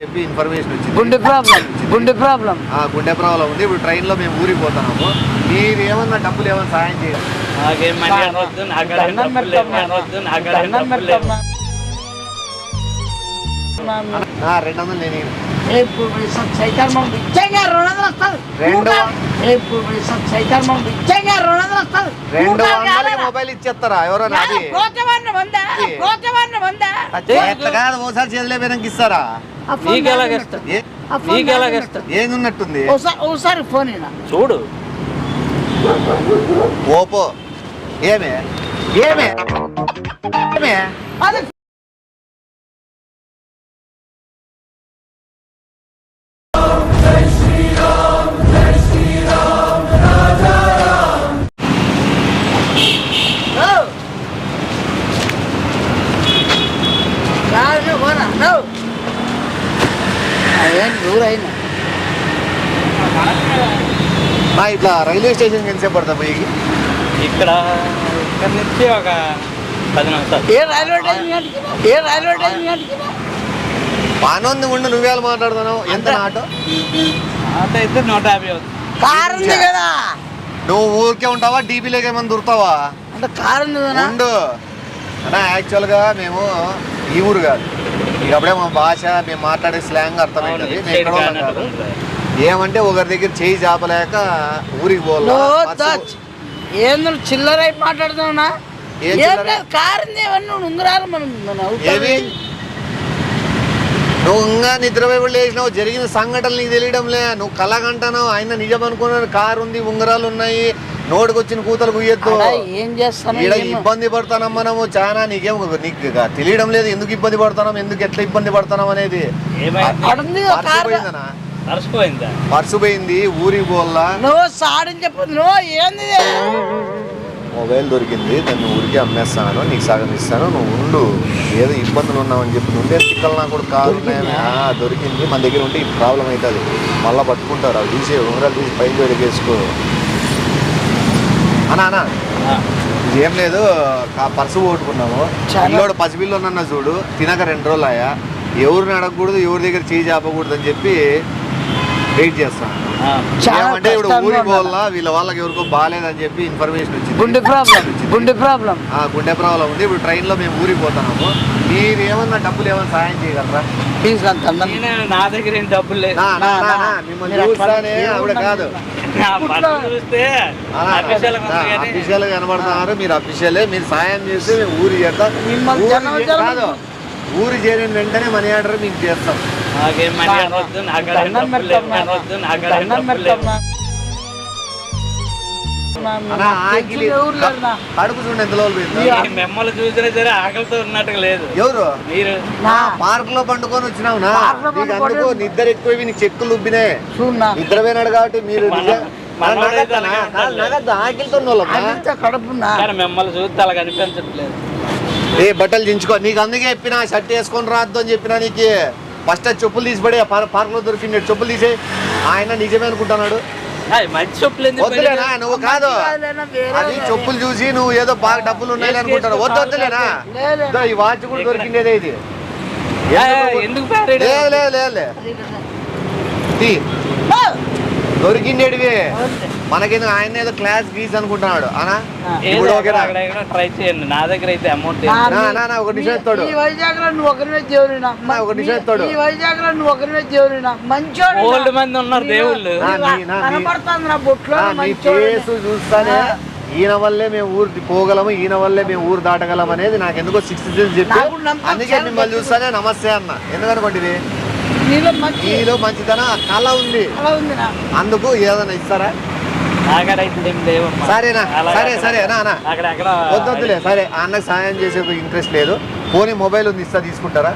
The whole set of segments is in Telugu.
చెప్పి ఇన్ఫర్మేషన్ వచ్చింది. గుండె ప్రాబ్లం గుండె ప్రాబ్లం ఆ, గుండె ప్రాబ్లం ఉంది. ఇప్పుడు ట్రైన్లో మేము ఊరికి పోతున్నాము. మీరు ఏమన్నా డబ్బులు ఏమన్నా సాయం చేయాలి? రెండు వందలు నేను. రేపు సైకర్మం రెండు వందలు వస్తుంది. రెండు రేపు సైకర్మం రెండు వందలు వస్తుంది. రెండు వందలకి మొబైల్ ఇచ్చేస్తారా? ఎవరన్నా అది? కోచవాడిని వందా? కోచవాడిని వందా? ఎట్లా కాదు ఓసారి చేతిలో పోయినాక ఇస్తారా? నీకు ఎలాగేస్తా నీకు ఎలాగేస్తా ఏంది ఉన్నట్టుంది ఒకసారి ఒకసారి ఫోన్ చూడు. ఓపో. ఏమే? ఏమే? ఏమే? అది మా ఇట్లా రైల్వే స్టేషన్ ఎంతసేపు పడతా పోయి ఇక్కడ ఇక్కడ నుంచి ఒక పది నిమిషాలు. ఏ రైల్వే స్టేషన్? ఏ రైల్వే స్టేషన్ ఉండి నువ్వేళ్ళు మాట్లాడుతున్నావు. ఎంత ఆటో ఆటో అయితే నూట యాభై అవుతుంది. కారు ఉంది కదా. నువ్వు ఊరికే ఉంటావా? డీపీలోకి ఏమైనా దొరుకుతావా? అంటే కారు ఉంది కదా. ఉండు. అన్నా యాక్చువల్గా మేము ఈ ఊరు కాదు. ఇక అప్పుడే మా భాష మేము మాట్లాడే స్లాంగ్ అర్థమైంది. మేము ఏమంటే ఒకరి దగ్గర చేయి చాపలేక ఊరికి పోవాలా? నువ్వు చిల్లర ఉంది? అవన్నీ నువ్వు మనం ఇంకా నిద్రపోయి లేచినావు జరిగిన సంఘటనలు నీకు తెలియడంలే. నువ్వు కలగంటున్నావు ఆయన నిజం అనుకున్నాను కారు ఉంది ఉంగరాలు ఉన్నాయి నోటికి వచ్చిన కూతలు కుయ్యొద్దు. ఏం చేస్తాను ఏమో. ఇబ్బంది పడుతున్నాం మనము. చాలా నీకేం నీకు ఇక తెలియడం లేదు ఎందుకు ఇబ్బంది పడుతున్నాం ఎందుకు ఎట్లా ఇబ్బంది పడుతున్నాం అనేది. కదా పర్సు పోయింది ఊరికి పోల్లా నువ్వు సాడని చెప్పు నువ్వు ఏంది ఇది? మొబైల్ దొరికింది దాన్ని ఊరికి అమ్మేస్తాను నీకు సగం ఇస్తాను నువ్వు ఉండు. ఏదో ఇబ్బందులు ఉన్నావని చెప్పి నుండే తిక్కలు నాకు కూడా. ఆ, దొరికింది. మన దగ్గర ఉంటే ఈ ప్రాబ్లం అవుతుంది. మళ్ళీ పట్టుకుంటారు అవి తీసి ఉంగరాలు తీసి పైన వెలిగేసుకో. అనా ఏం లేదు పర్సు పోగొట్టుకున్నాము. పిల్లోడు పసిపిల్లు ఉన్న చూడు తినక రెండు రోజులు ఆయా ఎవరిని అడగకూడదు ఎవరి దగ్గర చేయి చాపకూడదు అని చెప్పి వెయిట్. చాలా ఏమంటే ఇప్పుడు ఊరికి ఉండాలి. పోవాలా? వీళ్ళ వాళ్ళకి ఎవరికో బాగాలేదని చెప్పి ఇన్ఫర్మేషన్ వచ్చింది. గుండె ప్రాబ్లం గుండె ప్రాబ్లం ఆ గుండె ప్రాబ్లం ఉంది. ఇప్పుడు ట్రైన్లో మేము ఊరికి పోతున్నాము. మీరు ఏమన్నా డబ్బులు ఏమన్నా సాయం చేయగలరా? నేను నా దగ్గర ఏం డబ్బులు లేదు. మిమ్మల్ని చూస్తానే ఆవిడ ఊరు కాదు. చూస్తే అఫీషియల్గా కనబడుతున్నారు. మీరు అఫీషియలే మీరు సాయం చేస్తే మేము ఊరి చేద్దాం ఊరి చేరిన వెంటనే మనీ ఆర్డర్ మీకు చేస్తాం. కడుపు చూడండి ఎంత లోపల మిమ్మల్ని చూసినా సరే ఆకలితో ఉన్నట్టుగా లేదు. ఎవరు? మీరు? నా. పార్క్లో పండుకొని వచ్చినావు అందుకు నిద్ర ఎక్కువ నీకు చెక్కులు ఉబ్బినాయి. చూడనా నిద్ర పోయినాడు కాబట్టి మీరు ఆకిలితో కానీ మిమ్మల్ని చూస్తే అలా కనిపించట్లేదు. ఏ బట్టలు దించుకో. నీకు అందుకే చెప్పిన షర్ట్ వేసుకొని రాద్దు అని చెప్పిన నీకు. ఫస్ట్ అది చెప్పులు తీసి పడే పార్క్లో దొరికింది చెప్పులు తీసే. ఆయన నిజమే అనుకుంటున్నాడు. వద్దులేనా? నువ్వు కాదు. అది. చెప్పులు చూసి నువ్వు ఏదో బాగా డబ్బులు ఉన్నాయి అనుకుంటాడు వద్దు వద్దులేనా ఈ వాచ్ కూడా దొరికిందేదే ఇది? లేదు లేదు లేదు. దొరికిండేటివి. అవునులే. మనకేందుకు ఆయన ఏదో క్లాస్ గీస్ అనుకుంటున్నాడు. అనా? ఇప్పుడు ఓకేనా? ట్రై చేయండి. నా దగ్గర అయితే అమౌంట్ నా నా, మీ- నా, నా, ఒక నిమిషం ఎత్తాడు. ఈ వైజాగ్లో నువ్వు ఒకరినే దేవుడినా నా, ఒక నిమిషం ఎత్తాడు. ఈ వైజాగ్లో నువ్వు ఒకరినే దేవుడినా మంచోడు ఓల్డ్ మంది ఉన్నారు దేవుళ్ళు. నా, కనపడుతుంది బొట్లో కేసు చూస్తానే ఈయన వల్లే మేము ఊరు పోగలము ఈయన వల్లే మేము ఊరు దాటగలం అనేది నాకు ఎందుకో సిక్స్త్ సెన్స్ చెప్పి అందుకే మిమ్మల్ని చూస్తానే నమస్తే అన్న. ఎందుకనుకోండి ఇది? నీలో మంచి నీలో మంచితనం ఆ కళ ఉంది అందుకు ఏదైనా ఇస్తారా? సరేనా సరే సరే వద్దొద్దులే సరే అన్నకు సాయం చేసే ఇంట్రెస్ట్ లేదు. పోనీ మొబైల్ ఉంది ఇస్తా తీసుకుంటారా?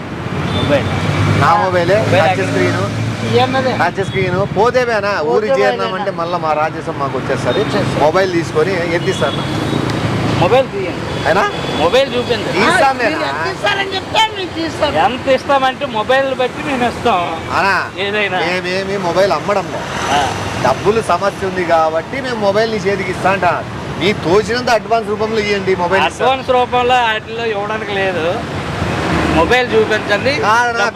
మొబైల్. నా మొబైలే టచ్ స్క్రీన్. ఏమదే టచ్ స్క్రీన్. పోతేవేనా ఊరి చేరినామంటే. మళ్ళీ మా రాజ్యసం మాకు వచ్చేస్తుంది. మొబైల్ తీసుకొని ఎంత ఇస్తాను? మొబైల్ అయినా? మొబైల్ ఎంత ఇస్తామంటే మొబైల్ బట్టి మేము ఇస్తాం. అనా ఏదైనా. మేమేమి మొబైల్ అమ్మడంలో. ఆ, డబ్బులు సమస్య ఉంది కాబట్టి మేము మొబైల్ నీ చేతికి ఇస్తా అంట. మీ తోచినంత అడ్వాన్స్ రూపంలో ఇవ్వండి మొబైల్. అడ్వాన్స్ రూపంలో వాటిలో ఇవ్వడానికి లేదు. మొబైల్ చూపించండి.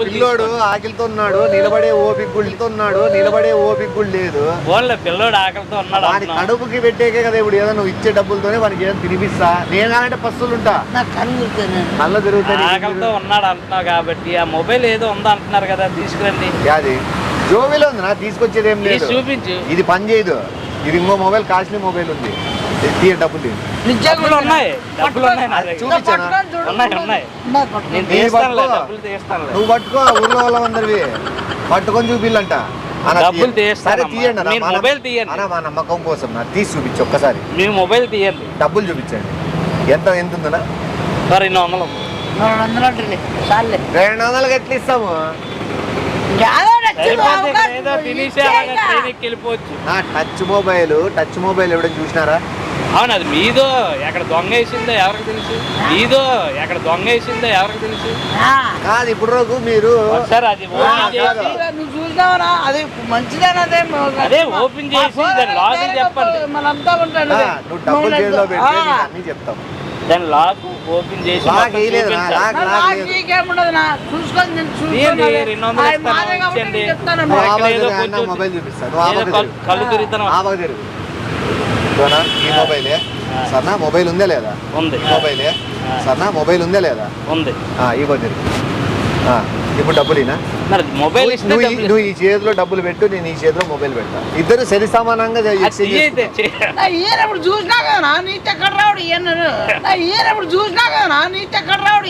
పిల్లోడు. ఆకలితో ఉన్నాడు నిలబడే ఓపిక గుళ్ళతో ఉన్నాడు నిలబడే ఓపిక గుళ్ళు లేదు. ఫోన్లో పిల్లోడు ఆకలితో ఉన్నాడు వాడి. కడుపుకి పెట్టేకే కదా ఇప్పుడు ఏదో నువ్వు ఇచ్చే డబ్బులతోనే వానికి ఏదో తినిపిస్తా. నేను కావాలంటే పస్తులుంటా నా కళ్ళు తిరుగుతాయి. కళ్ళ తిరుగుతాయి. ఆకలితో ఉన్నాడు అంటున్నావు కాబట్టి ఆ మొబైల్ ఏదో ఉందా అంటున్నారు కదా తీసుకురండి. అది? జోబీలో ఉంది నా తీసుకొచ్చేది ఏం లేదు. చూపించు. ఇది పని చేయదు. ఇది ఇంకో మొబైల్ కాస్ట్లీ మొబైల్ ఉంది. తీయ డబ్బులు తీయ. డబ్బులు ఉన్నాయి డబ్బులు ఉన్నాయి నా దగ్గర. చూపించానా? ఉన్నాయి, ఉన్నాయి. నేను నేను తీస్తానులే పట్టుకో. డబ్బులు తీస్తానులే. నువ్వు పట్టుకో ఊళ్ళో వాళ్ళందరివి పట్టుకొని చూపిల్లంట. అన్న, డబ్బులు తీయండి. మొబైల్ తీయండి. మా నమ్మకం కోసం నా తీసి చూపించు ఒక్కసారి. మీ మొబైల్ తీయండి. డబ్బులు చూపించండి. ఎంత ఎంత ఉందన్నా? మరి రెండు వందలు రెండు వందలు ఉంటుంది చాలే రెండు వందలకి ఎట్లా ఇస్తాము? టచ్ మొబైల్ టచ్ మొబైల్ ఎవడైనా చూసినారా? అవును అది మీదో ఎక్కడ దొంగ వేసిందో ఎవరికి తెలుసు మీదో ఎక్కడ దొంగ వేసిందో ఎవరికి తెలుసు ఆ. కాదు ఇప్పుడు రోజు మీరు ఒకసారి అది ఓపెన్ చేసి. నువ్వు అది మంచిదేనదే అదే ఓపెన్ చేసి దాని లాజిక్ చెప్పండి మనంతా ఉంటాడు ఆ, నువ్వు డబ్బులు చేతిలో పెడితే నీకు అన్ని చెప్తాం దాని లాక్ ఓపెన్ చేసి లాక్ మొత్తం వేయలేదు నా, చూపించాలి. లాక్ లాక్ లేదు. ఉండదు నా చూసుకొని నేను తీయండి, చూసుకొని రెండు వందలు అది ఇస్తాను, మాదే కాబట్టి ఇచ్చేయండి. నేను చెప్తాను నువ్వు ఎక్కడ ఆపకు ఏదో తిరుగు, అన్న కొంచెం- మొబైల్ చూపిస్తాను నువ్వు ఏదో ఆపకు కళ్ళు- తిరుగు. కళ్ళు తిరుగుతాను ఆపకు తిరుగు ఇదిగోనా, ఈ మొబైలే? సరేనా మొబైల్ ఉందా లేదా? ఉంది. ఈ మొబైలే? సరేనా మొబైల్ ఉందా లేదా? ఉంది. ఆ, ఇవ్వ తిరుగు ఆ, ఇప్పుడు డబ్బులు మొబైల్ ఇస్తే నువ్వు ఈ- డబ్బులు నువ్వు ఈ చేతిలో డబ్బులు పెట్టు నేను ఈ చేతిలో మొబైల్ పెడతా. ఇద్దరు సరి సమానంగా చూసినా కదా నా ఎక్కడ రావుడు చూసినా కదా నా ఎక్కడ రావుడు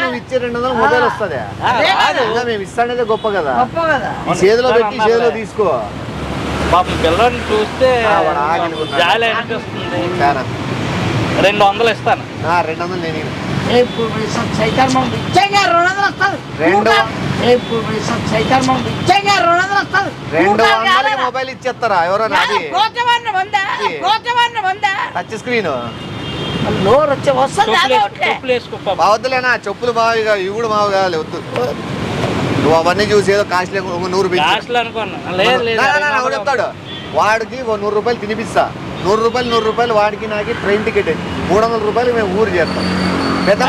నువ్వు ఇచ్చే రెండు వందలు మొబైల్ వస్తుంది. మేము ఇస్తానేదే గొప్ప కదా. గొప్ప కదా. ఈ చేతిలో పెట్టి చేతిలో తీసుకో. పాపం పిల్లల్ని చూస్తే. జాలి అనిపిస్తుంది. రెండు వందలు ఇస్తాను. ఆ, రెండు వందలు నేను వందలు మొబైల్ ఇచ్చేస్తారా? వందా? Touch screen. చెప్పులు. బావద్దులేనా? చెప్పులు బావిగా ఇవి కూడా బావి కావాలి వద్దు. నువ్వు అవన్నీ చూసి ఏదో కాస్ట్ ఒక నూరు. చెప్తాడు. వాడికి ఓ నూరు రూపాయలు తినిపిస్తా. నూరు రూపాయలు నూరు రూపాయలు వాడికి నాకు ట్రైన్ టికెట్ మూడు వందల రూపాయలు మేము ఊరు చేస్తాం. పెద్ద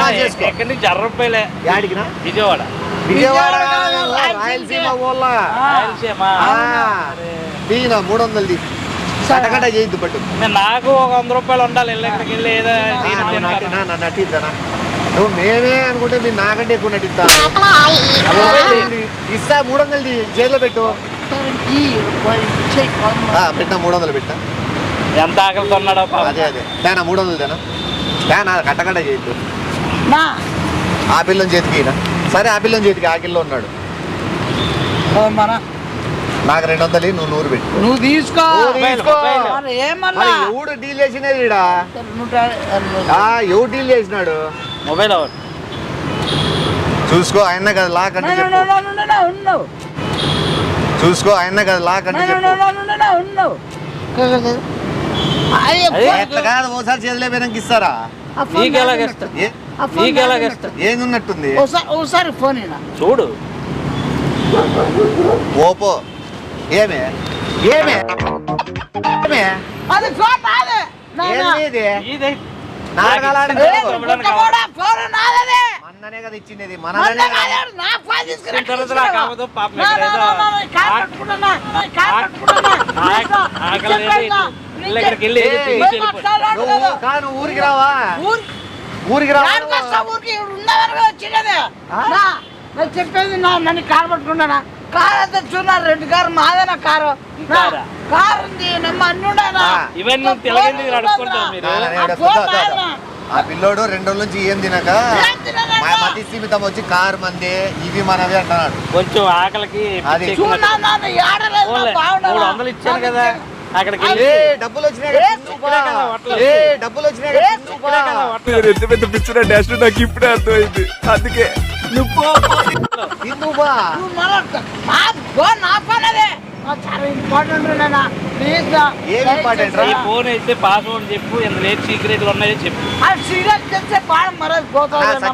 ఎక్కడి నుంచి అరవై రూపాయలే? యాడికినా? విజయవాడ. విజయవాడ రాయలసీమ. ఊళ్ళ. రాయలసీమ. మూడు వందలు తీ. కటకట చేయొద్దు పట్టు. నాకు ఒక వంద రూపాయలు ఉండాలి ఇక్కడికి వెళ్ళి ఏదో నటిద్దానా నువ్వు మేమే అనుకుంటే మీరు నాకంటే ఎక్కువ నటిస్తా ఇస్తా మూడు వందలు జైల్లో పెట్టు. పెట్టినా మూడు వందలు పెట్టినా. ఎంత ఆకలితో ఉన్నాడో. అదే అదే. తేనా మూడు వందలు తేనా తేనా కట్టకట్ట చేయొద్దు. నా. ఆ పిల్లని చేతికి. సరే ఆ పిల్లని చేతికి ఆకిల్లో ఉన్నాడు. నాకు రెండు వందలు నువ్వు నూరు పెట్టు. నువ్వు తీసుకో. ఎవడు డీల్ చేసినది ఎవడు డీల్ చేసినాడు? మొబైల్ ఒకటి చూసుకో ఆయన కదా లాక్ అంటే చెప్పు. ఉన్నావు చూసుకో ఆయన కదా లాక్ అంటే చెప్పు. ఎట్లా కాదు ఓసారి చేతిలో పోయినాక ఇస్తారా? నీకు ఎలాగేస్తా ఏ? నీకు ఎలాగేస్తా ఏంది ఉన్నట్టుంది? ఒకసారి ఫోన్ చూడు. ఓపో. ఏమే? ఏమే? ఏమే? అది ఫోన్ నాదే. ఇది? మన్ననే కదా ఇచ్చింది మొన్న మననే కాదు, నా ఫోన్ తీసుకురా, ఇచ్చిన తర్వాత తీసుకురా. నాకు అవ్వదు, పాపం నా, ఇక్కడ నా, ఏదో నా, నా, నా, కాలు ఆ- పట్టుకుంటున్నా, నా, కాలు ఆ- పట్టుకుంటున్నా. ఆ- నీకు, ఆకలి నీకు లేదు. చెప్పేస్తా. ఇల్లు ఇక్కడికి వెళ్ళి ఏ, తిరిగి పోయి వెళ్ళిపో. మాట్లాడు నువ్వు కదా. కాదు నువ్వు ఊరికి రావా ఊరు ఊరికి రావా ఊరికి? నేను చెప్పేది నా నన్ను కారు పట్టుకున్నానా కారు అంతా చూడన్నారు రెండు కారు మాదేనా కారు కారా? ఉంది. ఇవన్నీ ఆ పిల్లోడు రెండు రోజుల నుంచి ఏం తినక మతి సీమితం వచ్చి కారు మంది ఇవి మనవి అంటున్నాడు కొంచెం ఆకలికి? మూడు వందలు ఇచ్చాను కదా అక్కడికి వెళ్ళి. ఏ డబ్బులు వచ్చినాయి. డబ్బులు వచ్చినాయి ఎంత పెద్ద పిచ్చిన డాష్ నాకు ఇప్పుడే అర్థమైంది. అందుకే నువ్వు ఫోన్ అయితే పాస్వర్డ్ చెప్పు ఎంత లేట్ సీక్రెట్లు ఉన్నాయో చెప్పు.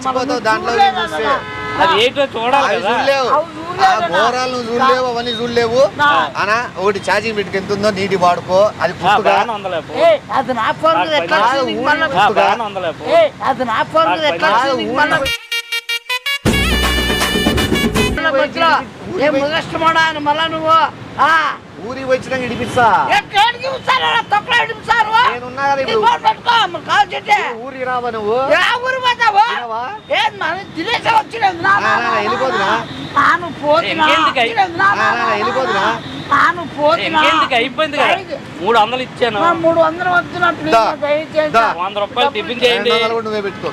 మనం దాంట్లో? అది ఏంటో చూడాలి అవి కదా. నువ్వు చూడలేవు అవన్నీ చూడలేవు. అనా ఒకటి ఛార్జింగ్ పెట్టుకు ఎంత ఉందో నీటి వాడుకో అది ఏయ్, అది నా ఫోన్ అది నా ఫోన్ ముదష్టమాడా అని మళ్ళా నువ్వు? ఆ, ఊరికి వచ్చినాక ఇడిపిస్తా ఎట్లా ఎడికి ఉంచారు? తొక్కలో ఎడికి ఉంచారు? నేనున్నా కదా నీ ఇప్పుడు. ఫోన్ పెట్టుకో, మరి కాల్ చేస్తే. ఊరికి రావా నువ్వు? ఊరు తినవా? ఏం మరి తినేసే వచ్చినది నా, నా, నా, వెళ్ళిపోదునా? నాను పోతున్నా ఇంకెందుకు? అయి- వచ్చినది నా, నా, నా, వెళ్ళిపోదునా? నాను పోతున్నా అయిపోయింది కదా. మూడు వందలు ఇచ్చాను. మూడు వందలు వస్తున్నా. వంద రూపాయలు టిఫిన్ చేయండి. పెట్టుకో.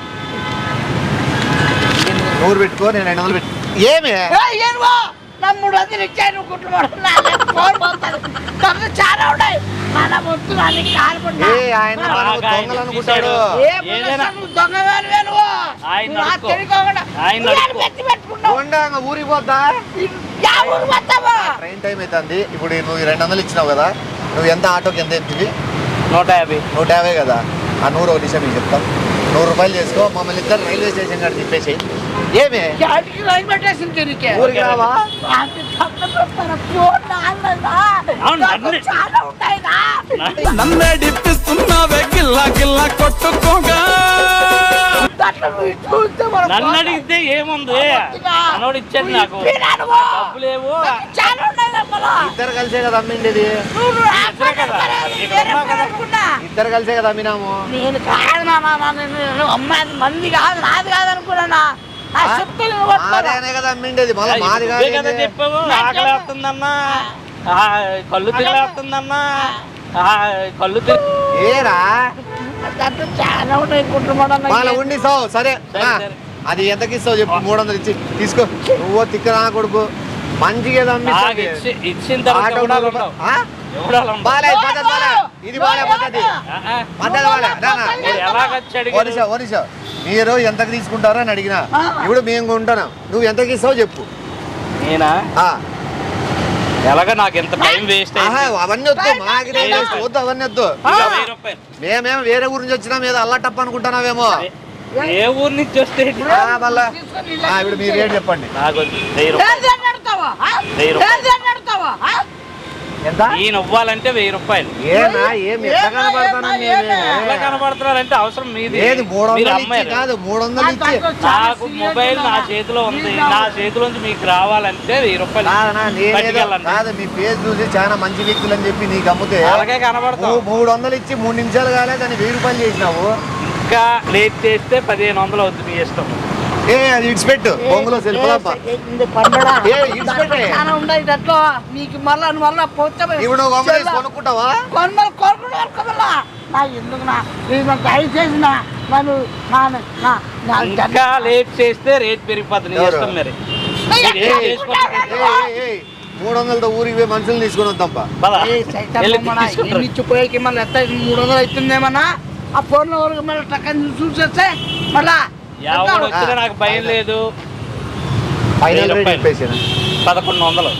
నూరు పెట్టుకో నేను రెండు వందలు పెట్టు ఏమి? మూడు వందలు ఇచ్చాను నువ్వు గుట్లు పడుతున్నా ఫోన్ పోతుంది. డబ్బులు చాలా ఉన్నాయి మన ఏ ఆయన ఆ, మనకు ఆయన దొంగలు అనుకుంటాడు. తీశాడు. ఏ ఏదైనా- నువ్వు దొంగవానివే నువ్వు? ఆయన నువ్వు నాకు నడుకో. తెలియకోకుండా ఆయన నువ్వు నడుకో. ఎత్తి పెట్టుకున్నావు. ఉండా, ఇంక ఊరికి పోద్దా? యా ఊరు పోతావా? ట్రైన్ టైం అవుతుంది ఇప్పుడు నువ్వు ఈ రెండు వందలు ఇచ్చినావు కదా నువ్వు ఎంత ఆటోకి ఎంత ఎత్తివి? నూట యాభై. నూట యాభై కదా. ఆ నూరు ఒక నిమిషం నేను చెప్తాం. నూరు రూపాయలు చేసుకో మమ్మల్ని ఇద్దరు రైల్వే స్టేషన్ కాడ తిప్పేసి ఏమి? జాతికి రైలు పెట్టేసి తిరిగే ఊరికి రావా. చాలా ఉంటాయినా నన్నేడిపిస్తున్నావే గిల్లా గిల్లా కొట్టుకోగా. నన్ను అడిగితే ఏముంది. మనోడు ఇచ్చాడు నాకు. ఇప్పినాను. డబ్బు లేవు. నాకు చాలా ఉన్నాయి అమ్మలో. ఇద్దరు కలిసే కదా అమ్మిండేది? ఇద్దరే కలిసే కదా. అమ్మినాము? నేను కాదు అమ్మాయి మంది కాదు నాది కాదు మాదేనే కదా అమ్మిండేది. మళ్ళీ మాది కళ్ళు తిరిగేస్తుందన్నా ఆ, కళ్ళు తిరిగి ఏరా? దాంట్లో చాలా ఉన్నాయి కుటుంబం వాళ్ళ ఉండి సావు సరే. అది ఎంతకి ఇస్తావు చెప్పు. మూడు వందలు ఇచ్చి తీసుకో. నువ్వు తిక్క నా కొడుకు. మంచిగా ఇచ్చిన తర్వాత ఇది బాలే. పద్ధతి. పద్ధతి అడిగారు? ఓనిషా ఓనిషా మీరు ఎంతకు తీసుకుంటారో అని అడిగినా. ఇప్పుడు మేము కొంటున్నాం. నువ్వు ఎంతకి ఇస్తావు చెప్పు. నేనా? ఆ. ఎలాగ నాకు ఎంత టైం వేస్ట్ ఆహా, అయింది. అవన్నీ వద్దు మాకు అవన్నీ వద్దు. మేమేం వేరే ఊరి నుంచి వచ్చినాం ఏదో అల్లటప్ప అనుకుంటున్నావేమో. ఏ- ఏ ఊరు నుంచి వస్తే? ఆ, మళ్ళా. ఆ, ఇప్పుడు మీరు రేట్ చెప్పండి. నాకు వెయ్యి రూపాయలు. వెయ్యి రూపాయలు. ఎంత? ఈయన ఇవ్వాలంటే వెయ్యి రూపాయలు. ఏనా? ఎట్లా ఏమా, కనబడుతున్నారంటే అవసరం మీది. ఏది మూడు వందలు ఇచ్చి అమ్మాయిలు. కాదు మూడు వందలు ఇచ్చి. నాకు మొబైల్ నా చేతిలో ఉంది. నా చేతిలోంచి మీకు రావాలంటే వెయ్యి రూపాయలు. కాదు మీ ఫేస్ చూసి చాలా మంచి వ్యక్తులు అని చెప్పి నీకు అమ్ముతే అలాగే కనబడతాం నువ్వు మూడు వందలు ఇచ్చి మూడు నిమిషాలు కాలే దాన్ని వెయ్యి రూపాయలు చేసినావు. ఇంకా లేట్ చేస్తే పదిహేను వందలు అవుతుంది మీ ఇష్టం. ఏ అది ఇడిచిపెట్టు. బొంగులో సెల్ఫ్లప్ప. ఏ, ఇడిచిపెట్టే. చాలా ఉన్నాయి దాంట్లో నీకు మళ్ళా మళ్ళా పోతే ఇప్పుడు నువ్వు అమ్మేసి కొనుక్కుంటావా? నా ఎందుకు నా? నేను దయచేసి నా నన్ను నా నా నా ఇంకా లేట్ చేస్తే రేట్ పెరిగిపోతుంది. మరి. మూడు వందలతో ఊరికి పోయి మనుషులు తీసుకొని వద్దాంపా. ఇచ్చిపోయాకి మళ్ళీ ఎంత మూడు వందలు అవుతుందేమన్నా? ఆ ఫోన్లో వరకు మళ్ళీ టక్కని చూసేస్తే మళ్ళా వచ్చినా నాకు భయం లేదు. రూపాయలు. పదకొండు వందలు.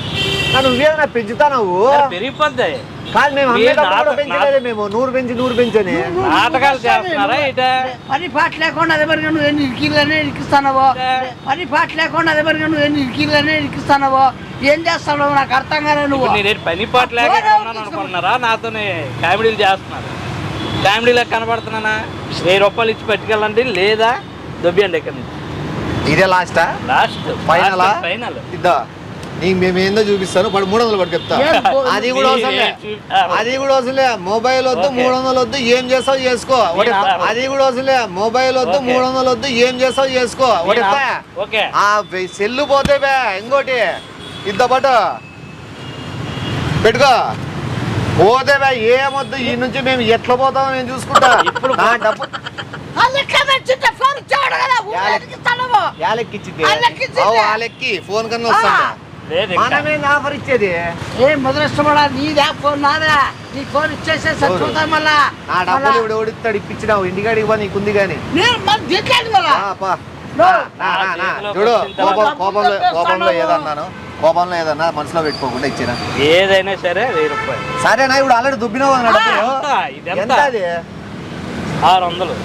నువ్వేమైనా పెంచుతా నువ్వు? మరి పెరిగిపోద్ది కాదు మేము అమ్మేటప్పుడు పెంచలేదే మేము. నూరు పెంచి నూరు పెంచని. నాటకాలు చేస్తున్నారా ఇట పని పాట లేకుండా అదే మరి నువ్వు ఎన్ని ఇరికిళ్ళనే ఇరికిస్తానవో? ఏ. పని పాట లేకుండా అదే మరి నువ్వు ఎన్ని ఇరికిళ్ళనే ఇరికిస్తానవో? ఏం చేస్తావు నాకు అర్థం కాలే నువ్వు. నేను పని పాట లేక ఇక్కడ ఉన్నాను అనుకుంటున్నారా? నాతోనే కామెడీలు చేస్తున్నారు. కామెడీలో కనబడుతున్నానా? వెయ్యి రూపాయలు ఇచ్చి పట్టుకెళ్ళండి లేదా దొబ్బియండి ఇక్కడ నుంచి? ఇదే లాస్టా లాస్ట్ ఫైనలా ఫైనల్ ఇద్దా? నీకు మేము ఏందో చూపిస్తాను పడు మూడు వందలు పట్టుకు చెప్తా. అది కూడా అవసరం లే. అది కూడా అవసరం లే. మొబైల్ వద్దు. మూడు వందలు వద్దు ఏం చేస్తావు చేసుకో. అది కూడా అవసరం లే. మొబైల్ వద్దు. మూడు వందలు వద్దు ఏం చేస్తావు చేసుకో. ఆ సెల్లు పోతే బే ఇంకోటి. ఇద్ద పట్టు. పెట్టుకో. పోతే బే ఏమొద్దు ఈ నుంచి మేము ఎట్లా పోతామో మేము చూసుకుంటా. నా డబ్బు తెచ్చింటే ఫోన్ కదా. యాలెక్కిచ్చింది వాళ్ళెక్కిచ్చింది. వాళ్ళెక్కి కన్నా వస్తాను లేదు ఇంకా. మనమేం ఆఫర్ ఇచ్చేది ఏ మొదలష్టపడా నీదే ఫోన్ నాదా నీ ఫోన్ ఇచ్చేస్తే సరిపోతాం మళ్ళా నా డబ్బులు మళ్ళా. ఇప్పుడు ఓడిస్తాడు ఇప్పించినావు ఇంటికాడికి పో నీకుంది కానీ నేను మళ్ళీ ఆ, పా. నో. నా, నా, నా. చేతిలోకి చూడు కోపం కోపంలో కోపంలో. ఏదన్నాను కోపంలో ఏదన్నా మనసులో పెట్టుకోకుండా ఇచ్చిన ఏదైనా సరే వెయ్యి రూపాయలు సరేనా ఇప్పుడు ఆల్రెడీ దుబ్బినావు అన్న డబ్బులు ఎంత? ఇదెంత? ఎంత అది ఆరు వందలు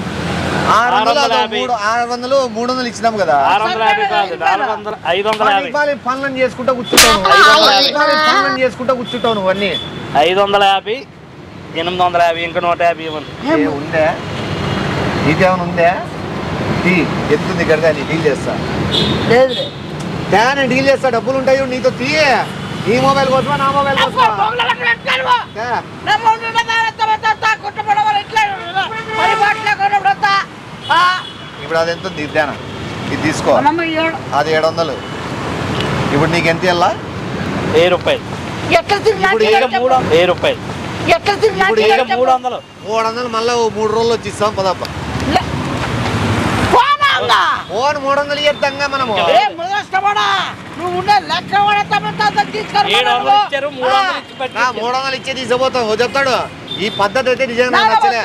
ఆరు వందలు ఆరు వందల అదో. మూడు ఆరు వందలు మూడు వందలు ఇచ్చినాం కదా. ఆరు వందల యాభై కాదు నాలుగు వందల ఐదు వందల యాభై. పనులను చేసుకుంటా కూర్చుంటావు. ఐదు వందల పని పాలి పనులను చేసుకుంటా కూర్చుంటావు నువ్వు అన్ని. ఐదు వందల యాభై ఎనిమిది వందల యాభై ఇంకా నూట యాభై ఇవ్వండి ఏ ఉందే? నీకేమైనా ఉందే? టీ ఎత్తుంది గడగా నీ డీల్ చేస్తా. లేదు డీల్ చేస్తా డబ్బులు ఉంటాయి చూడు, నీతో తీ. నీ మొబైల్ కోసమా నా మొబైల్ కోసమా? తే. ఇప్పుడు అది ఎంత? ఉంది ఇద్దానా ఇది తీసుకో. అది ఏడు వందలు. ఇప్పుడు నీకు ఎంత ఇవ్వాలా? వెయ్యి రూపాయలు వెయ్యి రూపాయలు మూడు వందలు. మూడు వందలు. మళ్ళీ ఓ మూడు రోజులు వచ్చి ఇస్తాం పదప్ప ఫోన్ మూడు వందలు ఇద్దాంగా మనము. ఏ మూడు వందలు ఇచ్చి ఓ చెప్తాడు. ఈ పద్ధతి అయితే నిజంగా నాకు నచ్చలే.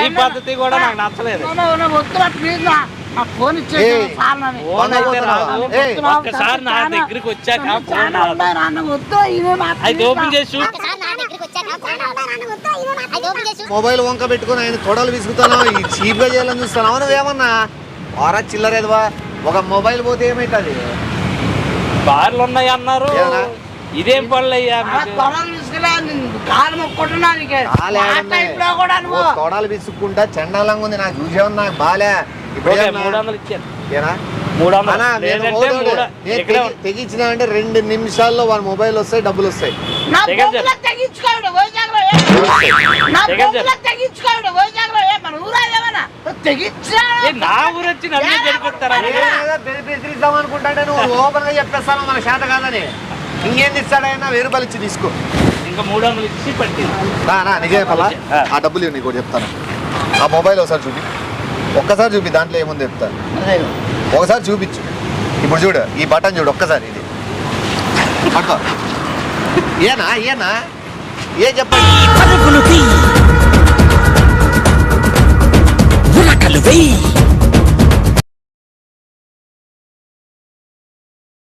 ఈ పద్ధతి కూడా నాకు నచ్చలేదు. ఫోన్. ఒక్కసారి నా దగ్గరికి వచ్చాక. అది ఓపెన్ చేసి మొబైల్ వంక పెట్టుకుని ఆయన తొడలు విసుగుతాను ఈ చీప్గా చేయాలని చూస్తాను అవును ఏమన్నా? వారా చిల్లరేదివా ఒక మొబైల్ పోతే ఏమైతుంది? బార్లు ఉన్నాయి అన్నారు? ఇదేం పనులు అయ్యా కాలు మొక్కుంటున్నా నీకే. మాట ఇప్పుడు కూడా నువ్వు. తొడలు విసుక్కుంటా చండాలంగా ఉంది నాకు చూసేవని నాకు బాలే? మూడు వందలు ఇచ్చాను ఏనా? తెగించినా అంటే రెండు నిమిషాల్లో వాడి మొబైల్ వస్తాయి డబ్బులు వస్తాయి. అనుకుంటాంటే నువ్వు ఓపెన్గా చెప్పేస్తాను మన చేత కాదని. ఇంకేం ఇస్తాడైనా వెయ్యి రూపాయలు ఇచ్చి తీసుకో. ఇంకా మూడు వందలు ఇచ్చి పట్టింది. నా నా నిజమే పల్లా. ఆ. డబ్బులు నీకు చెప్తాను. ఆ మొబైల్ ఒకసారి చూపి. ఒక్కసారి చూపి దాంట్లో ఏముంది చెప్తాను ఒకసారి చూపించు. ఇప్పుడు చూడు ఈ బటన్ చూడు ఒక్కసారి ఇది. పట్టుకో. ఏనా ఏనా? ఏ చెప్పండి? వెయ్యి